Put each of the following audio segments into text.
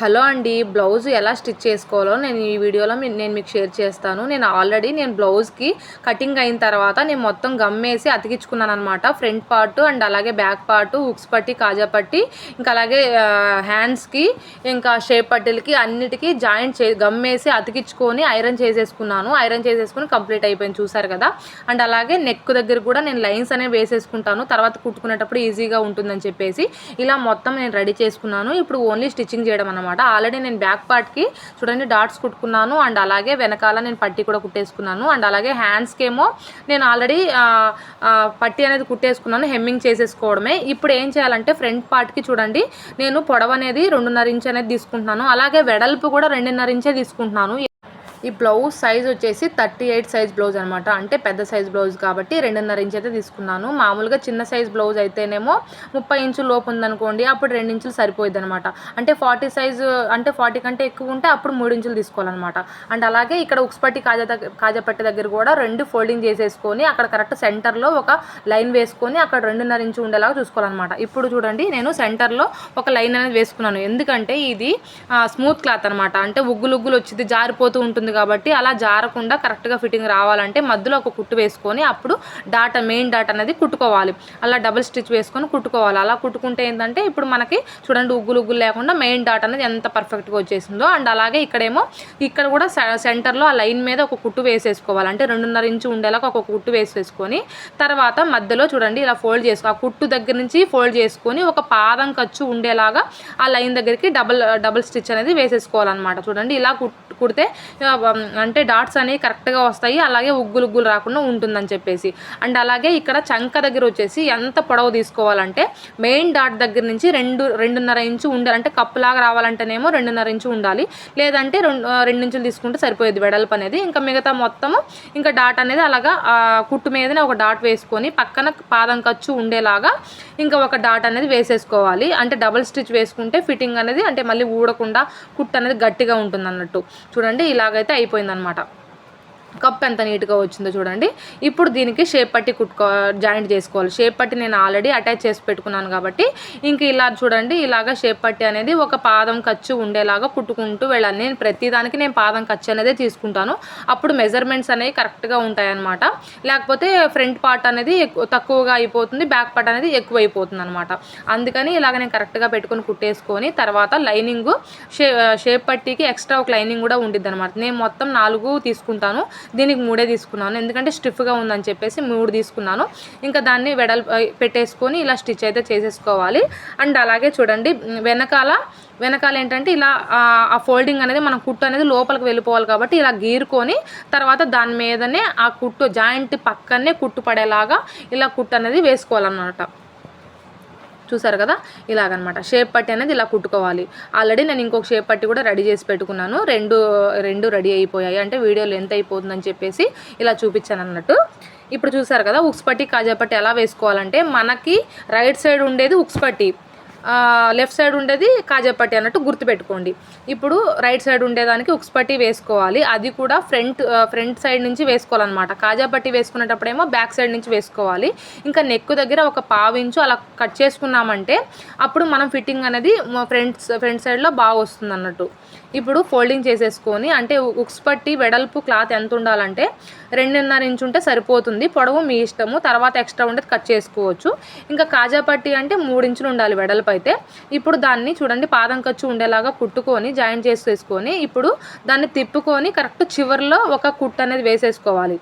Hello అండి blouse ఎలా stitch చేసుకోవాలో నేను ఈ వీడియోలో నేను మీకు షేర్ చేస్తాను. నేను ఆల్రెడీ నేను బ్లౌజ్కి కటింగ్ అయిన తర్వాత నేను మొత్తం గమ్మేసి అతికించుకున్నాను అనమాట ఫ్రంట్ పార్ట్ అండ్ అలాగే బ్యాక్ పార్ట్ హుక్స్ పట్టి కాజా పట్టి ఇంకా అలాగే హ్యాండ్స్కి ఇంకా షేప్ పట్టిలకి అన్నిటికీ జాయింట్ చే గమ్మేసి అతికించుకొని ఐరన్ చేసేసుకున్నాను. ఐరన్ చేసేసుకుని కంప్లీట్ అయిపోయింది చూసారు కదా? అండ్ అలాగే నెక్ దగ్గర కూడా నేను లైన్స్ అనేవి వేసేసుకుంటాను. తర్వాత కుట్టుకునేటప్పుడు ఈజీగా ఉంటుందని చెప్పేసి ఇలా మొత్తం నేను రెడీ చేసుకున్నాను. ఇప్పుడు ఓన్లీ స్టిచ్చింగ్ చేయడం అనమాట ఆల్రెడీ నేను బ్యాక్ పార్ట్కి చూడండి డాట్స్ కుట్టుకున్నాను. అండ్ అలాగే వెనకాల నేను పట్టి కూడా కుట్టేసుకున్నాను. అండ్ అలాగే హ్యాండ్స్కి ఏమో నేను ఆల్రెడీ పట్టి అనేది కుట్టేసుకున్నాను. హెమ్మింగ్ చేసేసుకోవడమే. ఇప్పుడు ఏం చేయాలంటే ఫ్రంట్ పార్ట్కి చూడండి. నేను పొడవు అనేది రెండున్నర ఇంచ్ అనేది తీసుకుంటున్నాను. అలాగే వెడల్పు కూడా రెండున్నర ఇంచే తీసుకుంటున్నాను. ఈ బ్లౌజ్ సైజ్ వచ్చేసి థర్టీ ఎయిట్ సైజ్ బ్లౌజ్ అనమాట అంటే పెద్ద సైజ్ బ్లౌజ్ కాబట్టి రెండున్నర ఇంచ్ అయితే తీసుకున్నాను. మామూలుగా చిన్న సైజ్ బ్లౌజ్ అయితేనేమో ముప్పై ఇంచుల లోపు ఉందనుకోండి అప్పుడు రెండు ఇంచులు సరిపోయింది అనమాట అంటే ఫార్టీ సైజ్ అంటే ఫార్టీ కంటే ఎక్కువ ఉంటే అప్పుడు మూడు ఇంచులు తీసుకోవాలన్నమాట. అండ్ అలాగే ఇక్కడ ఉక్స్పట్టి కాజా దగ్గర కాజాపట్టి దగ్గర కూడా రెండు ఫోల్డింగ్ చేసేసుకొని అక్కడ కరెక్ట్ సెంటర్లో ఒక లైన్ వేసుకొని అక్కడ రెండున్నర ఇంచు ఉండేలాగా చూసుకోవాలన్నమాట. ఇప్పుడు చూడండి నేను సెంటర్లో ఒక లైన్ అనేది వేసుకున్నాను. ఎందుకంటే ఇది స్మూత్ క్లాత్ అనమాట అంటే ఉగ్గులు ఉగ్గులు వచ్చింది జారిపోతూ ఉంటుంది కాబట్టి అలా జారకుండా కరెక్ట్గా ఫిట్టింగ్ రావాలంటే మధ్యలో ఒక కుట్టు వేసుకొని అప్పుడు డాట్ మెయిన్ డాట్ అనేది కుట్టుకోవాలి. అలా డబుల్ స్టిచ్ వేసుకొని కుట్టుకోవాలి. అలా కుట్టుకుంటే ఏంటంటే ఇప్పుడు మనకి చూడండి ఉగ్గులు ఉగ్గులు లేకుండా మెయిన్ డాట్ అనేది ఎంత పర్ఫెక్ట్గా వచ్చేసిందో అండ్ అలాగే ఇక్కడేమో ఇక్కడ కూడా సెంటర్లో ఆ లైన్ మీద ఒక కుట్టు వేసేసుకోవాలి. అంటే రెండున్నర ఇంచు ఉండేలాగా ఒక కుట్టు వేసేసుకొని తర్వాత మధ్యలో చూడండి ఇలా ఫోల్డ్ చేసుకో ఆ కుట్టు దగ్గర నుంచి ఫోల్డ్ చేసుకొని ఒక పాదం ఖర్చు ఉండేలాగా ఆ లైన్ దగ్గరికి డబల్ డబుల్ స్టిచ్ అనేది వేసేసుకోవాలన్నమాట. చూడండి ఇలా కుట్ కుడితే అంటే డాట్స్ అనేవి కరెక్ట్గా వస్తాయి. అలాగే ఉగ్గులు ఉగ్గులు రాకుండా ఉంటుందని చెప్పేసి. అండ్ అలాగే ఇక్కడ చంక దగ్గర వచ్చేసి ఎంత పొడవు తీసుకోవాలంటే మెయిన్ డాట్ దగ్గర నుంచి రెండు రెండున్నర ఇంచు ఉండాలి. అంటే కప్పులాగా రావాలంటేనేమో రెండున్నర ఇంచు ఉండాలి. లేదంటే రెండు రెండు ఇంచులు తీసుకుంటే సరిపోయేది వెడల్పు అనేది. ఇంకా మిగతా మొత్తము ఇంకా డాట్ అనేది అలాగా కుట్టు మీదనే ఒక డాట్ వేసుకొని పక్కన పాదం ఖర్చు ఉండేలాగా ఇంకా ఒక డాట్ అనేది వేసేసుకోవాలి. అంటే డబుల్ స్టిచ్ వేసుకుంటే ఫిట్టింగ్ అనేది అంటే మళ్ళీ ఊడకుండా కుట్ అనేది గట్టిగా ఉంటుంది అన్నట్టు చూడండి ఇలాగైతే అయిపోయిందనమాట కప్ ఎంత నీట్గా వచ్చిందో చూడండి. ఇప్పుడు దీనికి షేప్ పట్టి కుట్టుకో జాయింట్ చేసుకోవాలి. షేప్ పట్టి నేను ఆల్రెడీ అటాచ్ చేసి పెట్టుకున్నాను కాబట్టి ఇంక ఇలా చూడండి ఇలాగ షేప్ పట్టి అనేది ఒక పాదం ఖర్చు ఉండేలాగా కుట్టుకుంటూ వెళ్ళాలి నేను ప్రతిదానికి నేను పాదం ఖర్చు అనేది తీసుకుంటాను. అప్పుడు మెజర్మెంట్స్ అనేవి కరెక్ట్గా ఉంటాయన్నమాట. లేకపోతే ఫ్రంట్ పార్ట్ అనేది ఎక్కువ తక్కువగా అయిపోతుంది బ్యాక్ పార్ట్ అనేది ఎక్కువ అయిపోతుంది అనమాట అందుకని ఇలాగ నేను కరెక్ట్గా పెట్టుకొని కుట్టేసుకొని తర్వాత లైనింగ్ షే షేప్ పట్టికి ఎక్స్ట్రా ఒక లైనింగ్ కూడా ఉండిద్ది అనమాట నేను మొత్తం నాలుగు తీసుకుంటాను. దీనికి మూడే తీసుకున్నాను. ఎందుకంటే స్టిఫ్గా ఉందని చెప్పేసి మూడు తీసుకున్నాను. ఇంకా దాన్ని వెడల్ పెట్టేసుకొని ఇలా స్టిచ్ అయితే చేసేసుకోవాలి. అండ్ అలాగే చూడండి వెనకాల వెనకాల ఏంటంటే ఇలా ఆ, ఫోల్డింగ్ అనేది మనం కుట్టు అనేది లోపలికి వెళ్ళిపోవాలి కాబట్టి ఇలా గీరుకొని తర్వాత దాని మీదనే ఆ కుట్టు జాయింట్ పక్కనే కుట్టు పడేలాగా ఇలా కుట్టు అనేది వేసుకోవాలన్నమాట. చూసారు కదా? ఇలాగనమాట. షేప్ పట్టి అనేది ఇలా కుట్టుకోవాలి. ఆల్రెడీ నేను ఇంకొక షేప్ పట్టి కూడా రెడీ చేసి పెట్టుకున్నాను. రెండు రెండు రెడీ అయిపోయాయి. అంటే వీడియో లెంత్ అయిపోతుందని చెప్పేసి ఇలా చూపించాను అన్నట్టు. ఇప్పుడు చూసారు కదా ఉక్స్ పట్టి కాజా పట్టి ఎలా వేసుకోవాలంటే మనకి రైట్ సైడ్ ఉండేది ఉక్స్ పట్టి. లెఫ్ట్ సైడ్ ఉండేది కాజాపట్టి అన్నట్టు గుర్తుపెట్టుకోండి. ఇప్పుడు రైట్ సైడ్ ఉండేదానికి ఉక్స్ పట్టి వేసుకోవాలి. అది కూడా ఫ్రంట్ ఫ్రంట్ సైడ్ నుంచి వేసుకోవాలన్నమాట. కాజాపట్టి వేసుకునేటప్పుడేమో బ్యాక్ సైడ్ నుంచి వేసుకోవాలి. ఇంకా నెక్ దగ్గర ఒక పావు ఇంచు అలా కట్ చేసుకున్నామంటే అప్పుడు మనం ఫిట్టింగ్ అనేది ఫ్రంట్ ఫ్రంట్ సైడ్లో బాగా వస్తుంది అన్నట్టు ఇప్పుడు ఫోల్డింగ్ చేసేసుకొని అంటే ఉక్స్ పట్టి వెడల్పు క్లాత్ ఎంత ఉండాలంటే రెండున్నర ఇంచు ఉంటే సరిపోతుంది. పొడవు మీ ఇష్టము. తర్వాత ఎక్స్ట్రా ఉండేది కట్ చేసుకోవచ్చు. ఇంకా కాజా పట్టి అంటే మూడు ఇంచులు ఉండాలి వెడల్పు అయితే. ఇప్పుడు దాన్ని చూడండి పాదం ఖర్చు ఉండేలాగా కుట్టుకొని జాయింట్ చేసేసుకొని ఇప్పుడు దాన్ని తిప్పుకొని కరెక్ట్ చివర్లో ఒక కుట్టు అనేది వేసేసుకోవాలి.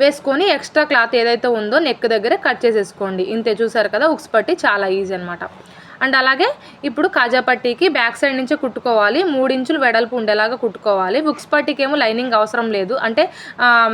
వేసుకొని ఎక్స్ట్రా క్లాత్ ఏదైతే ఉందో నెక్ దగ్గర కట్ చేసేసుకోండి. ఇంతే చూసారు కదా ఉక్స్ పట్టి చాలా ఈజీ అనమాట అండ్ అలాగే ఇప్పుడు కాజా పట్టీకి బ్యాక్ సైడ్ నుంచి కుట్టుకోవాలి. మూడు ఇంచులు వెడల్పు ఉండేలాగా కుట్టుకోవాలి. బుక్స్ పట్టీకి ఏమో లైనింగ్ అవసరం లేదు. అంటే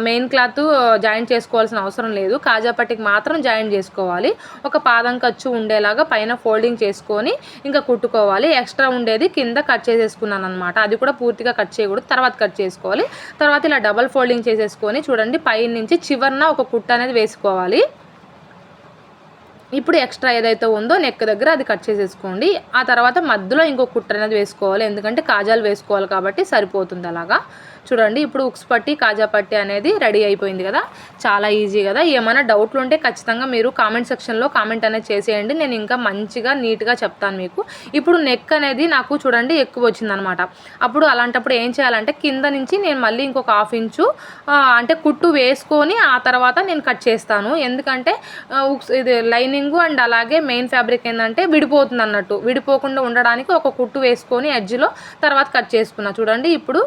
మెయిన్ క్లాత్ జాయిన్ చేసుకోవాల్సిన అవసరం లేదు. కాజా పట్టీకి మాత్రం జాయిన్ చేసుకోవాలి. ఒక పాదం ఖర్చు ఉండేలాగా పైన ఫోల్డింగ్ చేసుకొని ఇంకా కుట్టుకోవాలి. ఎక్స్ట్రా ఉండేది కింద కట్ చేసేసుకున్నాను అనమాట అది కూడా పూర్తిగా కట్ చేయకూడదు. తర్వాత కట్ చేసుకోవాలి. తర్వాత ఇలా డబల్ ఫోల్డింగ్ చేసేసుకొని చూడండి పై నుంచి చివరన ఒక కుట్ట అనేది వేసుకోవాలి. ఇప్పుడు ఎక్స్ట్రా ఏదైతే ఉందో నెక్ దగ్గర అది కట్ చేసేసుకోండి. ఆ తర్వాత మధ్యలో ఇంకో కుట్ర అనేది వేసుకోవాలి. ఎందుకంటే కాజాలు వేసుకోవాలి కాబట్టి సరిపోతుంది అలాగా. చూడండి ఇప్పుడు ఉక్స్ పట్టి కాజా పట్టి అనేది రెడీ అయిపోయింది కదా. చాలా ఈజీ కదా. ఏమైనా డౌట్లు ఉంటే ఖచ్చితంగా మీరు కామెంట్ సెక్షన్లో కామెంట్ అనేది చేసేయండి. నేను ఇంకా మంచిగా నీట్గా చెప్తాను మీకు. ఇప్పుడు నెక్ అనేది నాకు చూడండి ఎక్కువ వచ్చిందనమాట. అప్పుడు అలాంటప్పుడు ఏం చేయాలంటే కింద నుంచి నేను మళ్ళీ ఇంకొక హాఫ్ ఇంచు అంటే కుట్టు వేసుకొని ఆ తర్వాత నేను కట్ చేస్తాను. ఎందుకంటే ఉక్స్ ఇది లైనింగ్ అండ్ అలాగే మెయిన్ ఫ్యాబ్రిక్ ఏంటంటే విడిపోతుంది అన్నట్టు విడిపోకుండా ఉండడానికి ఒక కుట్టు వేసుకొని ఎడ్జ్లో తర్వాత కట్ చేసుకున్నా. చూడండి ఇప్పుడు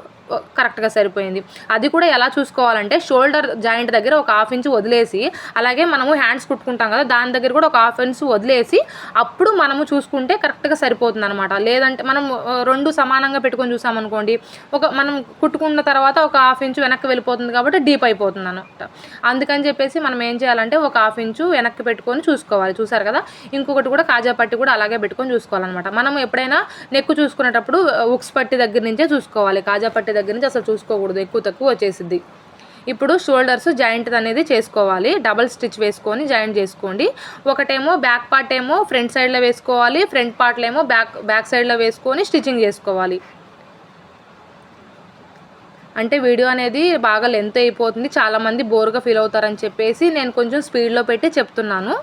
కరెక్ట్గా సరిపోయింది. అది కూడా ఎలా చూసుకోవాలంటే షోల్డర్ జాయింట్ దగ్గర ఒక హాఫ్ ఇంచ్ వదిలేసి అలాగే మనము హ్యాండ్స్ కుట్టుకుంటాం కదా దాని దగ్గర కూడా ఒక హాఫ్ ఇంచ్ వదిలేసి అప్పుడు మనము చూసుకుంటే కరెక్ట్గా సరిపోతుంది అనమాట లేదంటే మనం రెండు సమానంగా పెట్టుకొని చూసామనుకోండి ఒక మనం కుట్టుకున్న తర్వాత ఒక హాఫ్ ఇంచు వెనక్కి వెళ్ళిపోతుంది కాబట్టి డీప్ అయిపోతుంది అనమాట అందుకని చెప్పేసి మనం ఏం చేయాలంటే ఒక హాఫ్ ఇంచు వెనక్కి పెట్టుకొని చూసుకోవాలి. చూసారు కదా? ఇంకొకటి కూడా కాజా పట్టి కూడా అలాగే పెట్టుకొని చూసుకోవాలన్నమాట. మనం ఎప్పుడైనా నెక్కు చూసుకునేటప్పుడు ఉక్స్ పట్టి దగ్గర నుంచే చూసుకోవాలి. కాజా పట్టి దగ్గర నుంచి అసలు చూసుకోకూడదు ఎక్కువ తక్కువ వచ్చేసిద్ది ఇప్పుడు షోల్డర్స్ జాయింట్ అనేది చేసుకోవాలి. డబల్ స్టిచ్ వేసుకొని జాయింట్ చేసుకోండి. ఒకటేమో బ్యాక్ పార్ట్ ఏమో ఫ్రంట్ సైడ్లో వేసుకోవాలి. ఫ్రంట్ పార్ట్లో ఏమో బ్యాక్ బ్యాక్ సైడ్లో వేసుకొని స్టిచ్చింగ్ చేసుకోవాలి. అంటే వీడియో అనేది బాగా లెంత్ అయిపోతుంది. చాలామంది బోర్గా ఫీల్ అవుతారని చెప్పేసి నేను కొంచెం స్పీడ్లో పెట్టి చెప్తున్నాను.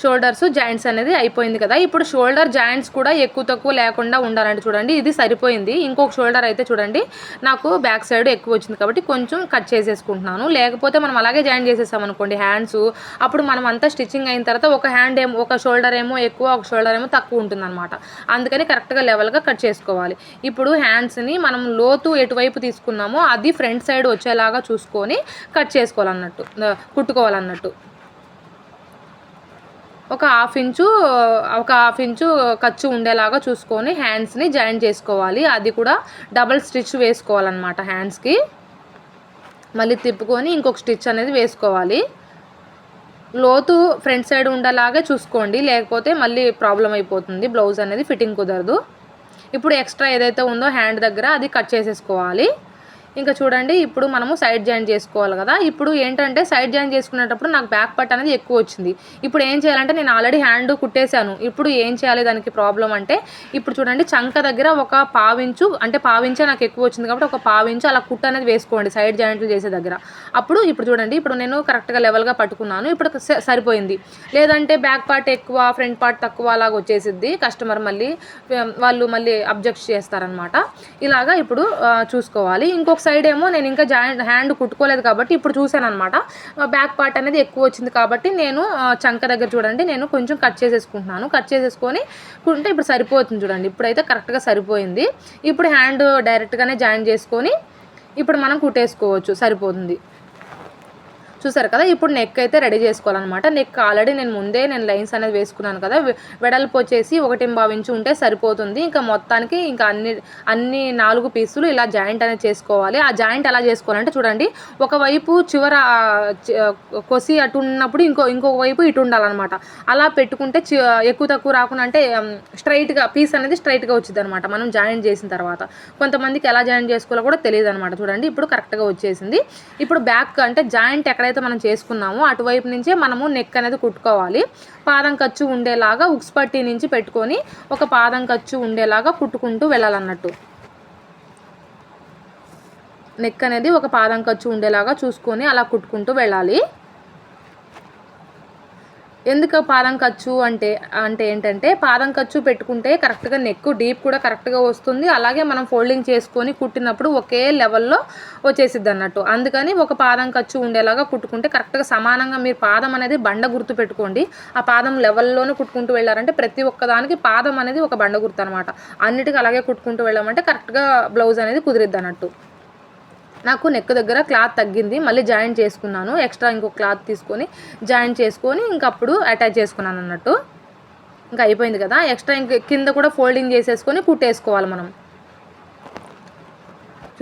షోల్డర్స్ జాయింట్స్ అనేది అయిపోయింది కదా. ఇప్పుడు షోల్డర్ జాయింట్స్ కూడా ఎక్కువ తక్కువ లేకుండా ఉండాలంటే చూడండి. ఇది సరిపోయింది. ఇంకొక షోల్డర్ అయితే చూడండి. నాకు బ్యాక్ సైడ్ ఎక్కువ వచ్చింది కాబట్టి కొంచెం కట్ చేసేసుకుంటున్నాను. లేకపోతే మనం అలాగే జాయిన్ చేసేసాం అనుకోండి హ్యాండ్స్. అప్పుడు మనం అంతా స్టిచ్చింగ్ అయిన తర్వాత ఒక హ్యాండ్ ఏమో ఒక షోల్డర్ ఏమో ఎక్కువ ఒక షోల్డర్ ఏమో తక్కువ ఉంటుందన్నమాట. అందుకని కరెక్ట్గా లెవెల్గా కట్ చేసుకోవాలి. ఇప్పుడు హ్యాండ్స్ని మనం లోతు ఎటువైపు తీసుకున్నామో అది ఫ్రంట్ సైడ్ వచ్చేలాగా చూసుకొని కట్ చేసుకోవాలన్నట్టు కుట్టుకోవాలన్నట్టు. ఒక హాఫ్ ఇంచు ఒక హాఫ్ ఇంచు ఖర్చు ఉండేలాగా చూసుకొని హ్యాండ్స్ని జాయిన్ చేసుకోవాలి. అది కూడా డబల్ స్టిచ్ వేసుకోవాలన్నమాట హ్యాండ్స్కి మళ్ళీ తిప్పుకొని ఇంకొక స్టిచ్ అనేది వేసుకోవాలి. లోతు ఫ్రంట్ సైడ్ ఉండేలాగే చూసుకోండి. లేకపోతే మళ్ళీ ప్రాబ్లం అయిపోతుంది. బ్లౌజ్ అనేది ఫిట్టింగ్ కుదరదు. ఇప్పుడు ఎక్స్ట్రా ఏదైతే ఉందో హ్యాండ్ దగ్గర అది కట్ చేసేసుకోవాలి. ఇంకా చూడండి ఇప్పుడు మనము సైడ్ జాయిన్ చేసుకోవాలి కదా. ఇప్పుడు ఏంటంటే సైడ్ జాయిన్ చేసుకునేటప్పుడు నాకు బ్యాక్ పట్ అనేది ఎక్కువ వచ్చింది. ఇప్పుడు ఏం చేయాలంటే నేను ఆల్రెడీ హ్యాండ్ కుట్టేశాను. ఇప్పుడు ఏం చేయాలి? దానికి ప్రాబ్లం అంటే ఇప్పుడు చూడండి చంక దగ్గర ఒక పావించు అంటే పావించే నాకు ఎక్కువ వచ్చింది కాబట్టి ఒక పావించు అలా కుట్ట అనేది వేసుకోండి సైడ్ జాయింట్లు చేసే దగ్గర. అప్పుడు ఇప్పుడు చూడండి ఇప్పుడు నేను కరెక్ట్గా లెవెల్గా పట్టుకున్నాను. ఇప్పుడు సరిపోయింది. లేదంటే బ్యాక్ పార్ట్ ఎక్కువ ఫ్రంట్ పార్ట్ తక్కువ అలాగ వచ్చేసిద్ది. కస్టమర్ మళ్ళీ వాళ్ళు మళ్ళీ అబ్జెక్ట్ చేస్తారనమాట ఇలాగా ఇప్పుడు చూసుకోవాలి. ఇంకొక సైడ్ ఏమో నేను ఇంకా జాయింట్ హ్యాండ్ కుట్టుకోలేదు కాబట్టి ఇప్పుడు చూశాను అనమాట బ్యాక్ పార్ట్ అనేది ఎక్కువ వచ్చింది కాబట్టి నేను చంక దగ్గర చూడండి నేను కొంచెం కట్ చేసేసుకుంటున్నాను. కట్ చేసేసుకొని కుంటే ఇప్పుడు సరిపోతుంది చూడండి. ఇప్పుడైతే కరెక్ట్గా సరిపోయింది. ఇప్పుడు హ్యాండ్ డైరెక్ట్గానే జాయిన్ చేసుకొని ఇప్పుడు మనం కుట్టేసుకోవచ్చు. సరిపోతుంది. చూసారు కదా? ఇప్పుడు నెక్ అయితే రెడీ చేసుకోవాలన్నమాట. నెక్ ఆల్రెడీ నేను ముందే నేను లైన్స్ అనేది వేసుకున్నాను కదా? వెడల్పు వచ్చేసి ఒకటి భావించి ఉంటే సరిపోతుంది. ఇంకా మొత్తానికి ఇంకా అన్ని అన్ని నాలుగు పీసులు ఇలా జాయింట్ అనేది చేసుకోవాలి. ఆ జాయింట్ ఎలా చేసుకోవాలంటే చూడండి. ఒకవైపు చివర కొసి అటు ఉన్నప్పుడు ఇంకో ఇంకొక వైపు ఇటు ఉండాలన్నమాట. అలా పెట్టుకుంటే చి- ఎక్కువ తక్కువ రాకుండా అంటే స్ట్రైట్గా పీస్ అనేది స్ట్రైట్గా వచ్చింది అనమాట మనం జాయిన్ చేసిన తర్వాత. కొంతమందికి ఎలా జాయిన్ చేసుకోవాలో కూడా తెలియదు అనమాట చూడండి. ఇప్పుడు కరెక్ట్గా వచ్చేసింది. ఇప్పుడు బ్యాక్ అంటే జాయింట్ ఎక్కడ ఎక్కడైతే మనం చేసుకున్నామో అటువైపు నుంచే మనము నెక్ అనేది కుట్టుకోవాలి. పాదం ఖర్చు ఉండేలాగా ఉక్స్ పట్టి నుంచి పెట్టుకొని ఒక పాదం ఖర్చు ఉండేలాగా కుట్టుకుంటూ వెళ్ళాలన్నట్టు. నెక్ అనేది ఒక పాదం ఖర్చు ఉండేలాగా చూసుకొని అలా కుట్టుకుంటూ వెళ్ళాలి. ఎందుకు పాదం ఖర్చు అంటే అంటే ఏంటంటే పాదం ఖర్చు పెట్టుకుంటే కరెక్ట్గా నెక్ డీప్ కూడా కరెక్ట్గా వస్తుంది. అలాగే మనం ఫోల్డింగ్ చేసుకొని కుట్టినప్పుడు ఒకే లెవెల్లో వచ్చేసిద్ది అన్నట్టు. అందుకని ఒక పాదం ఖర్చు ఉండేలాగా కుట్టుకుంటే కరెక్ట్గా సమానంగా మీరు పాదం అనేది బండ గుర్తు పెట్టుకోండి. ఆ పాదం లెవెల్లోనే కుట్టుకుంటూ వెళ్ళారంటే ప్రతి ఒక్కదానికి పాదం అనేది ఒక బండ గుర్తు అనమాట అన్నిటికీ అలాగే కుట్టుకుంటూ వెళ్ళామంటే కరెక్ట్గా బ్లౌజ్ అనేది కుదిరిద్ది అన్నట్టు. నాకు నెక్ దగ్గర క్లాత్ తగ్గింది మళ్ళీ జాయింట్ చేసుకున్నాను. ఎక్స్ట్రా ఇంకో క్లాత్ తీసుకొని జాయింట్ చేసుకొని ఇంకప్పుడు అటాచ్ చేసుకున్నాను అన్నట్టు. ఇంకా అయిపోయింది కదా. ఎక్స్ట్రా ఇంక కింద కూడా ఫోల్డింగ్ చేసేసుకొని కుట్టేసుకోవాలి మనం.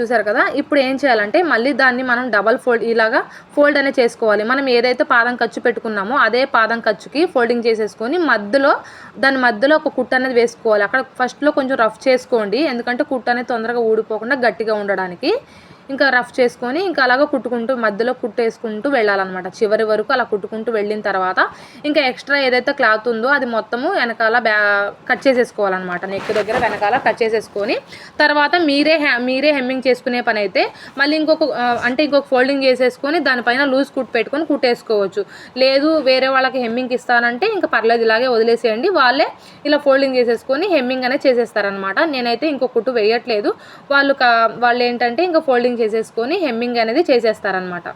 చూసారు కదా? ఇప్పుడు ఏం చేయాలంటే మళ్ళీ దాన్ని మనం డబల్ ఫోల్డ్ ఇలాగా ఫోల్డ్ అనేది చేసుకోవాలి. మనం ఏదైతే పాదం ఖర్చు పెట్టుకున్నామో అదే పాదం ఖర్చుకి ఫోల్డింగ్ చేసేసుకొని మధ్యలో దాని మధ్యలో ఒక కుట్ట అనేది వేసుకోవాలి. అక్కడ ఫస్ట్లో కొంచెం రఫ్ చేసుకోండి. ఎందుకంటే కుట్ట అనేది తొందరగా ఊడిపోకుండా గట్టిగా ఉండడానికి. ఇంకా రఫ్ చేసుకొని ఇంకా అలాగ కుట్టుకుంటూ మధ్యలో కుట్టేసుకుంటూ వెళ్ళాలన్నమాట. చివరి వరకు అలా కుట్టుకుంటూ వెళ్ళిన తర్వాత ఇంకా ఎక్స్ట్రా ఏదైతే క్లాత్ ఉందో అది మొత్తము వెనకాల బ్యా కట్ చేసేసుకోవాలన్నమాట. నెక్ దగ్గర వెనకాల కట్ చేసేసుకొని తర్వాత మీరే మీరే హెమ్మింగ్ చేసుకునే పని అయితే మళ్ళీ ఇంకొక అంటే ఇంకొక ఫోల్డింగ్ చేసేసుకొని దానిపైన లూజ్ కుట్ పెట్టుకొని కుట్టేసుకోవచ్చు. లేదు వేరే వాళ్ళకి హెమ్మింగ్ ఇస్తానంటే ఇంకా పర్లేదు ఇలాగే వదిలేసేయండి. వాళ్ళే ఇలా ఫోల్డింగ్ చేసేసుకొని హెమ్మింగ్ అనేది చేసేస్తారనమాట నేనైతే ఇంకో కుట్టు వేయట్లేదు. వాళ్ళు వాళ్ళు ఏంటంటే ఇంకా ఫోల్డింగ్ కటింగ్ చేసేసుకొని హెమ్మింగ్ అనేది చేసేస్తారనమాట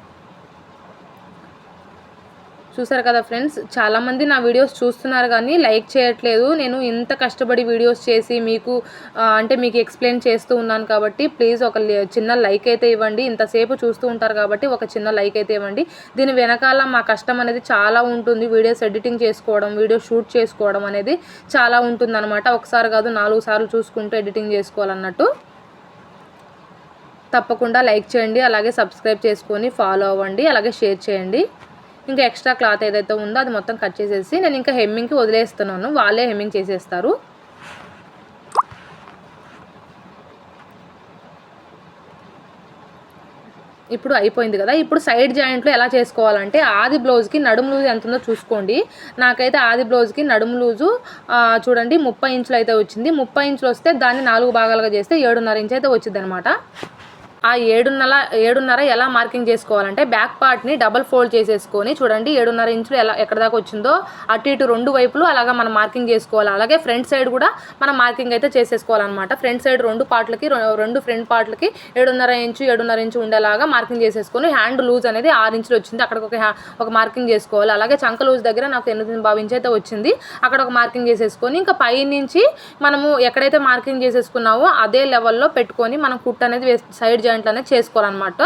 చూసారు కదా ఫ్రెండ్స్ చాలామంది నా వీడియోస్ చూస్తున్నారు కానీ లైక్ చేయట్లేదు. నేను ఇంత కష్టపడి వీడియోస్ చేసి మీకు అంటే మీకు ఎక్స్ప్లెయిన్ చేస్తూ ఉన్నాను కాబట్టి ప్లీజ్ ఒక చిన్న లైక్ అయితే ఇవ్వండి. ఇంతసేపు చూస్తూ ఉంటారు కాబట్టి ఒక చిన్న లైక్ అయితే ఇవ్వండి. దీని వెనకాల మా కష్టం అనేది చాలా ఉంటుంది. వీడియోస్ ఎడిటింగ్ చేసుకోవడం వీడియో షూట్ చేసుకోవడం అనేది చాలా ఉంటుంది ఒకసారి కాదు నాలుగు సార్లు చూసుకుంటూ ఎడిటింగ్ చేసుకోవాలన్నట్టు. తప్పకుండా లైక్ చేయండి అలాగే సబ్స్క్రైబ్ చేసుకొని ఫాలో అవ్వండి అలాగే షేర్ చేయండి. ఇంకా ఎక్స్ట్రా క్లాత్ ఏదైతే ఉందో అది మొత్తం కట్ చేసేసి నేను ఇంకా హెమ్మింగ్కి వదిలేస్తున్నాను. వాళ్ళే హెమ్మింగ్ చేసేస్తారు. ఇప్పుడు అయిపోయింది కదా. ఇప్పుడు సైడ్ జాయింట్లో ఎలా చేసుకోవాలంటే ఆది బ్లౌజ్కి నడుము లూజ్ ఎంత ఉందో చూసుకోండి. నాకైతే ఆది బ్లౌజ్కి నడుము లూజు చూడండి ముప్పై ఇంచులు అయితే వచ్చింది. ముప్పై ఇంచులు వస్తే దాన్ని నాలుగు భాగాలుగా చేస్తే ఏడున్నర ఇంచు అయితే వచ్చింది అనమాట ఆ ఏడున్నర ఏడున్నర ఎలా మార్కింగ్ చేసుకోవాలంటే బ్యాక్ పార్ట్ని డబల్ ఫోల్డ్ చేసేసుకొని చూడండి ఏడున్నర ఇంచులు ఎలా ఎక్కడ దాకా వచ్చిందో అటు ఇటు రెండు వైపులు అలాగా మనం మార్కింగ్ చేసుకోవాలి. అలాగే ఫ్రంట్ సైడ్ కూడా మనం మార్కింగ్ అయితే చేసేసుకోవాలన్నమాట. ఫ్రంట్ సైడ్ రెండు పార్ట్లకి రెండు ఫ్రంట్ పార్ట్లకి ఏడున్నర ఇంచు ఏడున్నర ఇంచు ఉండేలాగా మార్కింగ్ చేసేసుకొని హ్యాండ్ లూజ్ అనేది ఆరు ఇంచులు వచ్చింది. అక్కడ ఒక ఒక మార్కింగ్ చేసుకోవాలి. అలాగే చంక లూజ్ దగ్గర నాకు ఎనిమిది బావి ఇంచు అయితే వచ్చింది. అక్కడ ఒక మార్కింగ్ చేసేసుకొని ఇంకా పై నుంచి మనము ఎక్కడైతే మార్కింగ్ చేసేసుకున్నావో అదే లెవెల్లో పెట్టుకొని మనం కుట్ అనేది సైడ్ జాయింట్లు అనేది చేసుకోవాలన్నమాట.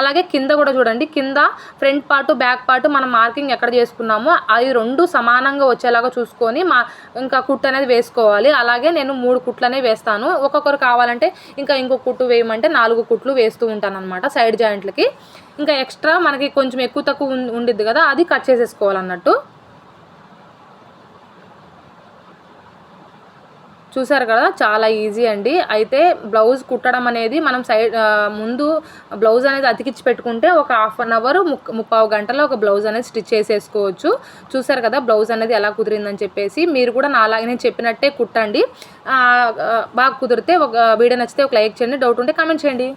అలాగే కింద కూడా చూడండి కింద ఫ్రంట్ పార్ట్ బ్యాక్ పార్ట్ మనం మార్కింగ్ ఎక్కడ చేసుకున్నామో అవి రెండు సమానంగా వచ్చేలాగా చూసుకొని మా ఇంకా కుట్టు అనేది వేసుకోవాలి. అలాగే నేను మూడు కుట్లు అనేవి వేస్తాను. ఒక్కొక్కరు కావాలంటే ఇంకా ఇంకో కుట్టు వేయమంటే నాలుగు కుట్లు వేస్తూ ఉంటాను అనమాట సైడ్ జాయింట్లకి. ఇంకా ఎక్స్ట్రా మనకి కొంచెం ఎక్కువ తక్కువ ఉండిద్ది కదా అది కట్ చేసేసుకోవాలన్నట్టు. చూసారు కదా చాలా ఈజీ అండి. అయితే బ్లౌజ్ కుట్టడం అనేది మనం సైడ్ ముందు బ్లౌజ్ అనేది అతికిచ్చి పెట్టుకుంటే ఒక హాఫ్ అన్ అవర్ ముప్పావు గంటలో ఒక బ్లౌజ్ అనేది స్టిచ్ చేసేసుకోవచ్చు. చూసారు కదా బ్లౌజ్ అనేది ఎలా కుదిరిందని చెప్పేసి మీరు కూడా నా నేను చెప్పినట్టే కుట్టండి. బాగా కుదిరితే ఒక వీడియో నచ్చితే ఒక లైక్ చేయండి డౌట్ ఉంటే కామెంట్ చేయండి.